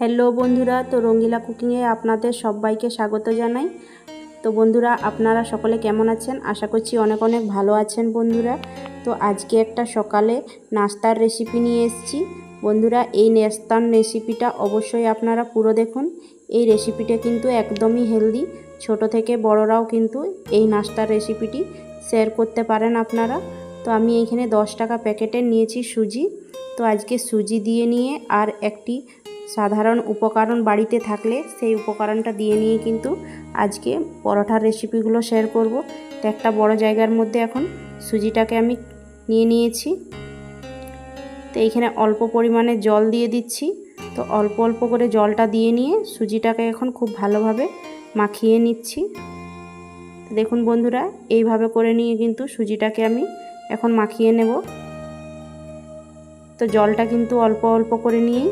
Hello বন্ধুরা, তো রঙ্গিলা কুকিংয়ে আপনাদের সবাইকে স্বাগত জানাই। তো বন্ধুরা, আপনারা সকলে কেমন আছেন? আশা করছি অনেক অনেক ভালো আছেন বন্ধুরা। তো আজকে একটা সকালে নাস্তার রেসিপি নিয়ে এসেছি। বন্ধুরা, এই নাস্তার রেসিপিটা অবশ্যই আপনারা পুরো দেখুন। এই রেসিপিটা কিন্তু একদমই হেলদি ছোট থেকে বড়রাও কিন্তু এই নাস্তার রেসিপিটি শেয়ার করতে পারেন আপনারা। তো আমি এখানে দশ টাকা প্যাকেটের নিয়েছি সুজি। তো আজকে সুজি দিয়ে নিয়ে আর একটি সাধারণ উপকরণ বাড়িতে থাকলে সেই উপকরণটা দিয়ে নিয়ে কিন্তু আজকে পরোটার রেসিপিগুলো শেয়ার করব। তো একটা বড় জায়গার মধ্যে এখন সুজিটাকে আমি নিয়ে নিয়েছি। তো এইখানে অল্প পরিমাণে জল দিয়ে দিচ্ছি। তো অল্প অল্প করে জলটা দিয়ে নিয়ে সুজিটাকে এখন খুব ভালোভাবে মাখিয়ে নিচ্ছি। দেখুন বন্ধুরা, এইভাবে করে নিয়ে কিন্তু সুজিটাকে আমি এখন মাখিয়ে নেব। তো জলটা কিন্তু অল্প অল্প করে নিয়েই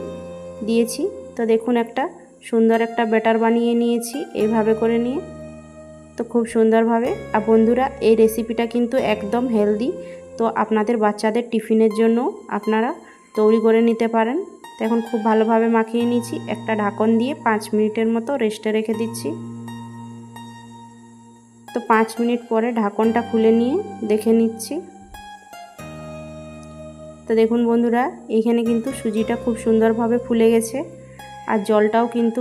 দিয়েছি। তো দেখুন একটা সুন্দর একটা ব্যাটার বানিয়ে নিয়েছি এইভাবে করে নিয়ে। তো খুব সুন্দরভাবে। আর বন্ধুরা, এই রেসিপিটা কিন্তু একদম হেলদি তো আপনাদের বাচ্চাদের টিফিনের জন্য আপনারা তৈরি করে নিতে পারেন। তো এখন খুব ভালোভাবে মাখিয়ে নিয়েছি। একটা ঢাকন দিয়ে পাঁচ মিনিটের মতো রেস্টে রেখে দিচ্ছি। তো পাঁচ মিনিট পরে ঢাকনটা খুলে নিয়ে দেখে নিচ্ছি। তো দেখুন বন্ধুরা এইখানে কিন্তু সুজিটা খুব সুন্দরভাবে ফুলে গেছে আর জলটাও কিন্তু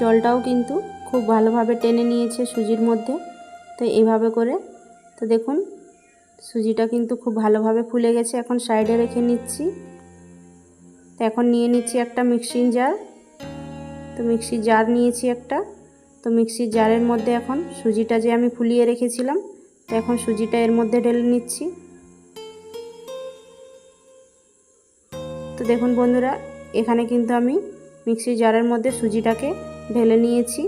জলটাও কিন্তু খুব ভালোভাবে টেনে নিয়েছে সুজির মধ্যে। তো এইভাবে করে, তো দেখুন, সুজিটা কিন্তু খুব ভালোভাবে ফুলে গেছে। এখন সাইডে রেখে নিচ্ছি। তো এখন নিয়ে নিচ্ছি একটা মিক্সিং জার। তো মিক্সির জার নিয়েছি একটা। তো মিক্সির জারের মধ্যে এখন সুজিটা যে আমি ফুলিয়ে রেখেছিলাম, তো এখন সুজিটা এর মধ্যে ঢেলে নিচ্ছি। তো দেখুন বন্ধুরা, এখানে কিন্তু আমি মিক্সি জারের মধ্যে সুজিটাকে ঢেলে নিয়েছি।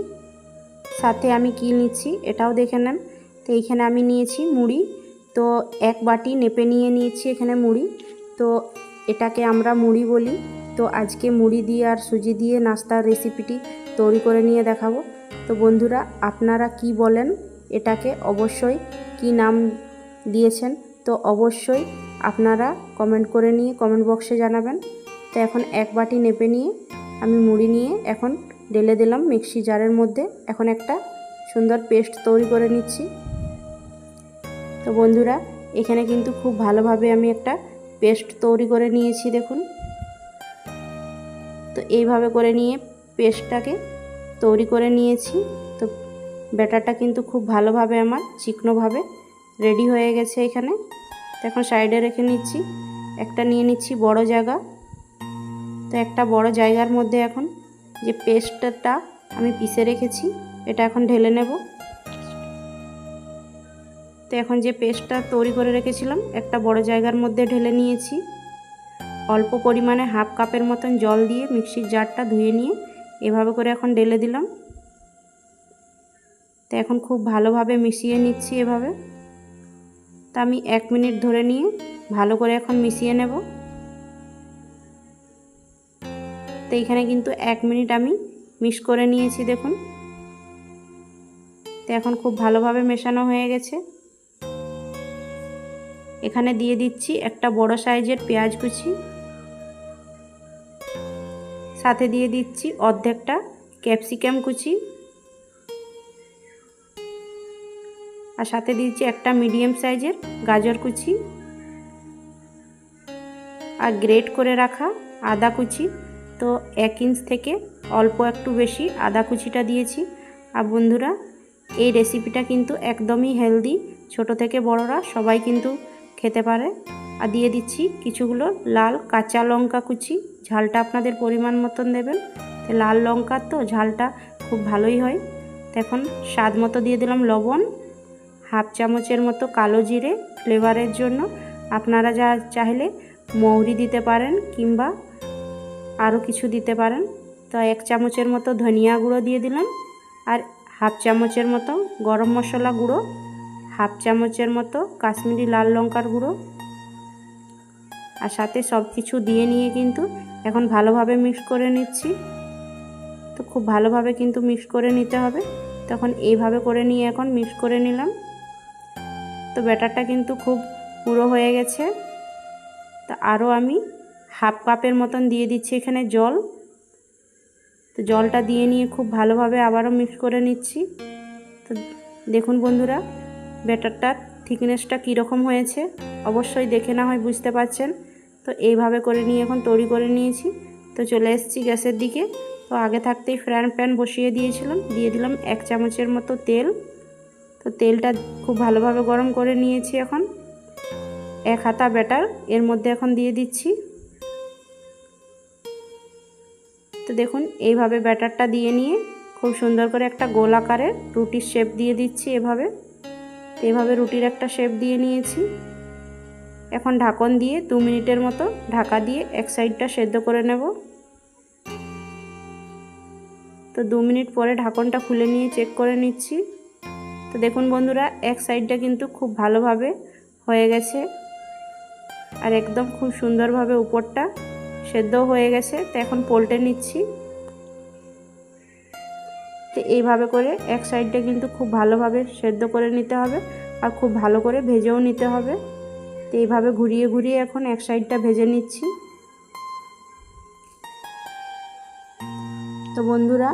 সাথে আমি কি নিচ্ছি এটাও দেখে নেন। তো এইখানে আমি নিয়েছি মুড়ি। তো এক বাটি নেপে নিয়ে নিয়েছি এখানে মুড়ি। তো এটাকে আমরা মুড়ি বলি। তো আজকে মুড়ি দিয়ে আর সুজি দিয়ে নাস্তার রেসিপিটি তৈরি করে নিয়ে দেখাবো। তো বন্ধুরা, আপনারা কি বলেন? এটাকে অবশ্যই কি নাম দিয়েছেন? তো অবশ্যই আপনারা কমেন্ট করে নিয়ে কমেন্ট বক্সে জানাবেন। তো এখন এক বাটি নেপে নিয়ে আমি মুড়ি নিয়ে এখন ঢেলে দিলাম মিক্সি জারের মধ্যে। এখন একটা সুন্দর পেস্ট তৈরি করে নিচ্ছি। তো বন্ধুরা, এখানে কিন্তু খুব ভালোভাবে আমি একটা পেস্ট তৈরি করে নিয়েছি দেখুন। তো এইভাবে করে নিয়ে পেস্টটাকে তৈরি করে নিয়েছি। তো ব্যাটারটা কিন্তু খুব ভালোভাবে আমার, চিকনোভাবে রেডি হয়ে গেছে এখানে। তো এখন সাইডে রেখে নিচ্ছি। একটা নিয়ে নিচ্ছি বড় জায়গা। তো একটা বড় জায়গার মধ্যে এখন যে পেস্টটা আমি পিষে রেখেছি, এটা এখন ঢেলে নেব। তো এখন যে পেস্টটা তৈরি করে রেখেছিলাম, একটা বড় জায়গার মধ্যে ঢেলে নিয়েছি। অল্প পরিমাণে হাফ কাপের মতন জল দিয়ে মিক্সির জারটা ধুয়ে নিয়ে এভাবে করে এখন ঢেলে দিলাম। তো এখন খুব ভালোভাবে মিশিয়ে নিচ্ছি এভাবে। তা আমি এক মিনিট ধরে নিয়ে ভালো করে এখন মিশিয়ে নেব। তো এইখানে কিন্তু এক মিনিট আমি মিক্স করে নিয়েছি, দেখুন। তো এখন খুব ভালোভাবে মেশানো হয়ে গেছে। এখানে দিয়ে দিচ্ছি একটা বড় সাইজের পেঁয়াজ কুচি। সাথে দিয়ে দিচ্ছি অর্ধেকটা ক্যাপসিকাম কুচি। আর সাথে দিয়েছি একটা মিডিয়াম সাইজের গাজর কুচি আর গ্রেট করে রাখা আদা কুচি। তো এক ইঞ্চ থেকে অল্প একটু বেশি আদা কুচিটা দিয়েছি। আর বন্ধুরা, এই রেসিপিটা কিন্তু একদমই হেলদি ছোট থেকে বড়রা সবাই কিন্তু খেতে পারে। আর দিয়ে দিচ্ছি কিছুগুলো লাল কাঁচা লঙ্কা কুচি। ঝালটা আপনাদের পরিমাণ মতন দেবেন। লাল লঙ্কার তো ঝালটা খুব ভালোই হয়। তো এখন স্বাদ মতো দিয়ে দিলাম লবণ। হাফ চামচের মতো কালো জিরে ফ্লেভারের জন্য আপনারা যা চাইলে মৌরি দিতে পারেন কিংবা আরও কিছু দিতে পারেন। তো এক চামচের মতো ধনিয়া গুঁড়ো দিয়ে দিলাম আর হাফ চামচের মতো গরম মশলা গুঁড়ো, হাফ চামচের মতো কাশ্মীরি লাল লঙ্কার গুঁড়ো আর সাথে সব কিছু দিয়ে নিয়ে কিন্তু এখন ভালোভাবে মিক্স করে নিচ্ছি। তো খুব ভালোভাবে কিন্তু মিক্স করে নিতে হবে। তখন এইভাবে করে নিয়ে এখন মিক্স করে নিলাম। তো ব্যাটারটা কিন্তু খুব পুরো হয়ে গেছে। তো আরও আমি হাফ কাপের মতন দিয়ে দিচ্ছি এখানে জল। তো জলটা দিয়ে নিয়ে খুব ভালোভাবে আবারও মিক্স করে নিচ্ছি। তো দেখুন বন্ধুরা, ব্যাটারটার থিকনেসটা কীরকম হয়েছে, অবশ্যই দেখে না হয় বুঝতে পারছেন। তো এইভাবে করে নিয়ে এখন তৈরি করে নিয়েছি। তো চলে এসেছি গ্যাসের দিকে। তো আগে থাকতেই ফ্রান প্যান বসিয়ে দিয়েছিলাম, দিয়ে দিলাম এক চামচের মতো তেল। তো তেলটা খুব ভালোভাবে গরম করে নিয়েছি এখন। এক হাতা ব্যাটার, এর মধ্যে এখন দিয়ে দিচ্ছি। তো দেখুন, এইভাবে ব্যাটারটা দিয়ে নিয়ে খুব সুন্দর করে একটা গোল আকারের রুটির শেপ দিয়ে দিচ্ছি এভাবে। তো এভাবে রুটির একটা শেপ দিয়ে নিয়েছি। এখন ঢাকন দিয়ে দু মিনিটের মতো ঢাকা দিয়ে এক সাইডটা সেদ্ধ করে নেব। তো দু মিনিট পরে ঢাকনটা খুলে নিয়ে চেক করে নিচ্ছি। তো দেখুন বন্ধুরা, এক সাইডটা কিন্তু খুব ভালোভাবে হয়ে গেছে। আর একদম খুব সুন্দরভাবে উপরটা সেদ্ধ হয়ে গেছে। তো এখন পোল্টে নিচ্ছি। তো এইভাবে করে এক সাইডটা কিন্তু খুব ভালোভাবে সেদ্ধ করে নিতে হবে আর খুব ভালো করে ভেজেও নিতে হবে। তো এইভাবে ঘুরিয়ে ঘুরিয়ে এখন এক সাইডটা ভেজে নিচ্ছি। তো বন্ধুরা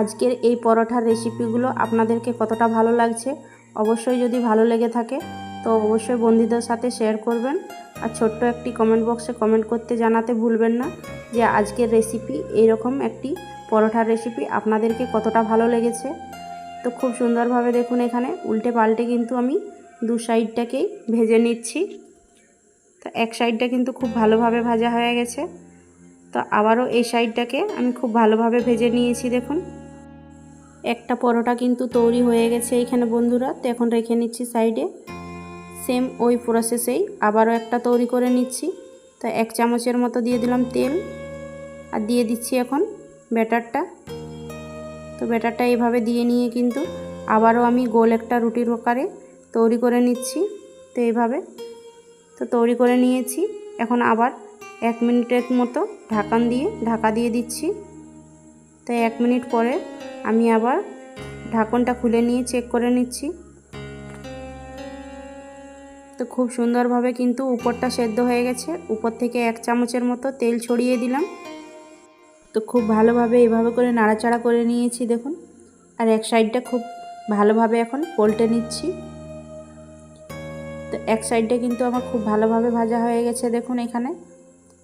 আজকের এই পরোটার রেসিপিগুলো আপনাদেরকে কতটা ভালো লাগছে, অবশ্যই যদি ভালো লেগে থাকে, তো অবশ্যই বন্ধুদের সাথে শেয়ার করবেন। আর ছোট্ট একটি কমেন্ট বক্সে কমেন্ট করতে জানাতে ভুলবেন না যে আজকের রেসিপি এইরকম একটি পরোটার রেসিপি আপনাদেরকে কতটা ভালো লেগেছে। তো খুব সুন্দরভাবে দেখুন এখানে উল্টে পাল্টে কিন্তু আমি দু সাইডটাকেই ভেজে নিচ্ছি। তো এক সাইডটা কিন্তু খুব ভালোভাবে ভাজা হয়ে গেছে। তো আবারও এই সাইডটাকে আমি খুব ভালোভাবে ভেজে নিয়েছি, দেখুন। একটা পরোটা কিন্তু তৈরি হয়ে গেছে এইখানে বন্ধুরা, তো এখন রেখে নিচ্ছি সাইডে। সেম ওই প্রসেসেই আবারও একটা তৈরি করে নিচ্ছি। তো এক চামচের মতো দিয়ে দিলাম তেল, আর দিয়ে দিচ্ছি এখন ব্যাটারটা। তো ব্যাটারটা এইভাবে দিয়ে নিয়ে কিন্তু আবারও আমি গোল একটা রুটির আকারে তৈরি করে নিচ্ছি, তো এইভাবে তো তৈরি করে নিয়েছি, এখন আবার এক মিনিটের মতো ঢাকান দিয়ে, ঢাকা দিয়ে দিচ্ছি। তো এক মিনিট পরে আমি আবার ঢাকনটা খুলে নিয়ে চেক করে নিচ্ছি। তো খুব সুন্দরভাবে কিন্তু উপরটা সেদ্ধ হয়ে গেছে। উপর থেকে এক চামচের মতো তেল ছড়িয়ে দিলাম। তো খুব ভালোভাবে এভাবে করে নাড়াচাড়া করে নিয়েছি, দেখুন। আর এক সাইডটা খুব ভালোভাবে এখন পল্টে নিচ্ছি। তো এক সাইডটা কিন্তু আমার খুব ভালোভাবে ভাজা হয়ে গেছে, দেখুন এখানে।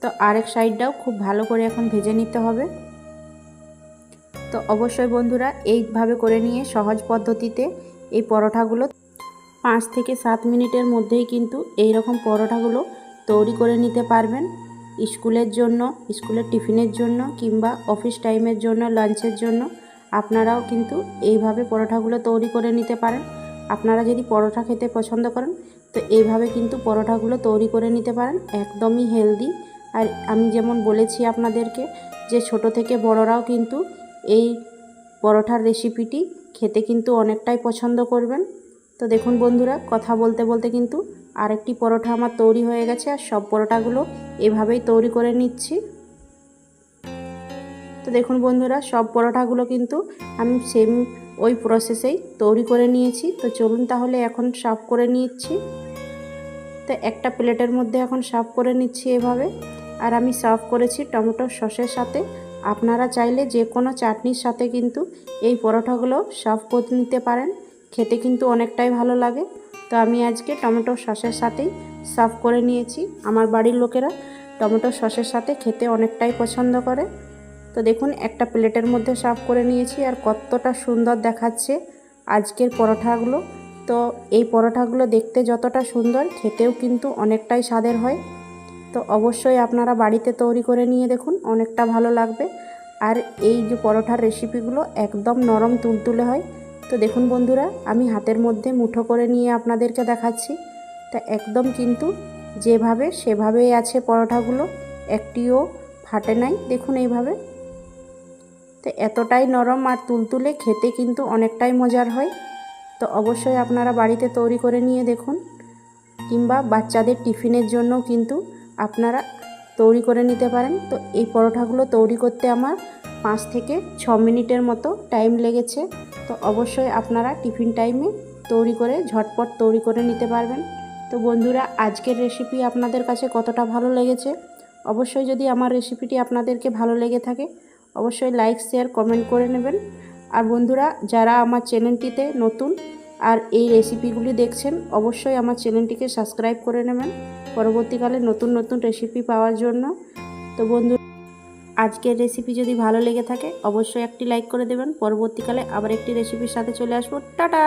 তো আরেক সাইডটাও খুব ভালো করে এখন ভেজে নিতে হবে। তো অবশ্যই বন্ধুরা এইভাবে করে নিয়ে সহজ পদ্ধতিতে এই পরোটাগুলো পাঁচ থেকে সাত মিনিটের মধ্যেই কিন্তু এই রকম পরোটাগুলো তৈরি করে নিতে পারবেন। স্কুলের জন্য, স্কুলের টিফিনের জন্য কিংবা অফিস টাইমের জন্য, লাঞ্চের জন্য আপনারাও কিন্তু এইভাবে পরোটাগুলো তৈরি করে নিতে পারেন। আপনারা যদি পরোটা খেতে পছন্দ করেন, তো এইভাবে কিন্তু পরোটাগুলো তৈরি করে নিতে পারেন। একদমই হেলদি আর আমি যেমন বলেছি আপনাদেরকে যে ছোট থেকে বড়রাও কিন্তু এই পরোটার রেসিপিটি খেতে কিন্তু অনেকটাই পছন্দ করবেন। তো দেখুন বন্ধুরা, কথা বলতে বলতে কিন্তু আরেকটি পরোটা আমার তৈরি হয়ে গেছে আর সব পরোটাগুলো এভাবেই তৈরি করে নিচ্ছি। তো দেখুন বন্ধুরা, সব পরোটাগুলো কিন্তু আমি সেম ওই প্রসেসেই তৈরি করে নিয়েছি। তো চলুন তাহলে এখন সাফ করে নিচ্ছি। তো একটা প্লেটের মধ্যে এখন সাফ করে নিচ্ছি এভাবে। আর আমি সার্ভ করেছি টমেটো সসের সাথে। আপনারা চাইলে যে কোনো চাটনির সাথে কিন্তু এই পরোটাগুলো সার্ভ করে নিতে পারেন। খেতে কিন্তু অনেকটাই ভালো লাগে। তো আমি আজকে টমেটো সসের সাথেই সার্ভ করে নিয়েছি। আমার বাড়ির লোকেরা টমেটো সসের সাথে খেতে অনেকটাই পছন্দ করে। তো দেখুন, একটা প্লেটের মধ্যে সার্ভ করে নিয়েছি আর কতটা সুন্দর দেখাচ্ছে আজকের পরোটাগুলো। তো এই পরোটাগুলো দেখতে যতটা সুন্দর, খেতেও কিন্তু অনেকটাই স্বাদের হয়। তো অবশ্যই আপনারা বাড়িতে তৈরি করে নিয়ে দেখুন, অনেকটা ভালো লাগবে। আর এই যে পরোটার রেসিপিগুলো একদম নরম তুলতুলে হয়। তো দেখুন বন্ধুরা, আমি হাতের মধ্যে মুঠো করে নিয়ে আপনাদেরকে দেখাচ্ছি। তা একদম কিন্তু যেভাবে সেভাবেই আছে পরোটাগুলো একটিও ফাটে নাই, দেখুন এইভাবে। তো এতটাই নরম আর তুলতুলে, খেতে কিন্তু অনেকটাই মজার হয়। তো অবশ্যই আপনারা বাড়িতে তৈরি করে নিয়ে দেখুন। কিংবা বাচ্চাদের টিফিনের জন্যও কিন্তু আপনারা তৈরি করে নিতে পারেন। তো এই পরোটাগুলো তৈরি করতে আমার পাঁচ থেকে ছ মিনিটের মতো টাইম লেগেছে। তো অবশ্যই আপনারা টিফিন টাইমে তৈরি করে, ঝটপট তৈরি করে নিতে পারবেন। তো বন্ধুরা, আজকের রেসিপি আপনাদের কাছে কতটা ভালো লেগেছে? অবশ্যই যদি আমার রেসিপিটি আপনাদেরকে ভালো লেগে থাকে, অবশ্যই লাইক শেয়ার কমেন্ট করে নেবেন। আর বন্ধুরা, যারা আমার চ্যানেলটিতে নতুন আর এই রেসিপিগুলি দেখছেন, অবশ্যই আমার চ্যানেলটিকে সাবস্ক্রাইব করে নেবেন। পরবর্তীকালে নতুন নতুন রেসিপি পাওয়ার জন্য। তো বন্ধু, আজকের রেসিপি যদি ভালো লেগে থাকে, অবশ্যই একটি লাইক করে দেবেন। পরবর্তীকালে আবার একটি রেসিপির সাথে চলে আসব। টাটা!